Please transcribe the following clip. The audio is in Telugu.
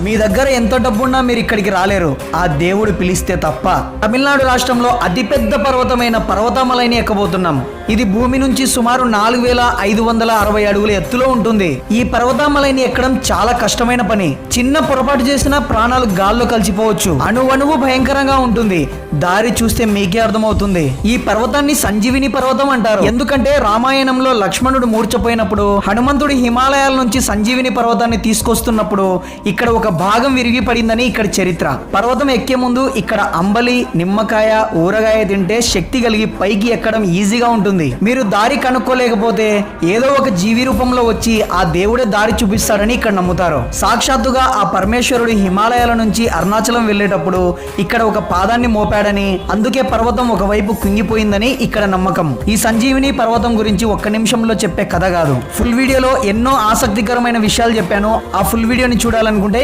మీ దగ్గర ఎంత డబ్బున్నా మీరు ఇక్కడికి రాలేరు. ఆ దేవుడు పిలిస్తే తప్ప తమిళనాడు రాష్ట్రంలో అతిపెద్ద పర్వతమైన పర్వతమలైని ఎక్కబోతున్నాం. ఇది భూమి నుంచి సుమారు నాలుగు వేల ఐదు వందల అరవై అడుగుల ఎత్తులో ఉంటుంది. ఈ పర్వతమలైని ఎక్కడం చాలా కష్టమైన పని. చిన్న పొరపాటు చేసినా ప్రాణాలు గాల్లో కలిసిపోవచ్చు. అణువణువు భయంకరంగా ఉంటుంది. దారి చూస్తే మీకే అర్థమవుతుంది. ఈ పర్వతాన్ని సంజీవిని పర్వతం అంటారు. ఎందుకంటే రామాయణంలో లక్ష్మణుడు మూర్చపోయినప్పుడు హనుమంతుడు హిమాలయాల నుంచి సంజీవిని పర్వతాన్ని తీసుకొస్తున్నప్పుడు ఇక్కడ ఒక భాగం విరిగి పడిందని ఇక్కడ చరిత్ర. పర్వతం ఎక్కే ముందు ఇక్కడ అంబలి నిమ్మకాయ ఊరగాయ తింటే శక్తి కలిగి పైకి ఎక్కడం ఈజీగా ఉంటుంది. మీరు దారి కనుక్కోలేకపోతే ఏదో ఒక జీవి రూపంలో వచ్చి ఆ దేవుడే దారి చూపిస్తాడని ఇక్కడ నమ్ముతారు. సాక్షాత్తుగా ఆ పరమేశ్వరుడు హిమాలయాల నుంచి అరుణాచలం వెళ్ళేటప్పుడు ఇక్కడ ఒక పాదాన్ని మోపాడని అందుకే పర్వతం ఒకవైపు కుంగిపోయిందని ఇక్కడ నమ్మకం. ఈ సంజీవిని పర్వతం గురించి ఒక్క నిమిషంలో చెప్పే కథ కాదు. ఫుల్ వీడియోలో ఎన్నో ఆసక్తికరమైన విషయాలు చెప్పాను. ఆ ఫుల్ వీడియోని చూడాలనుకుంటే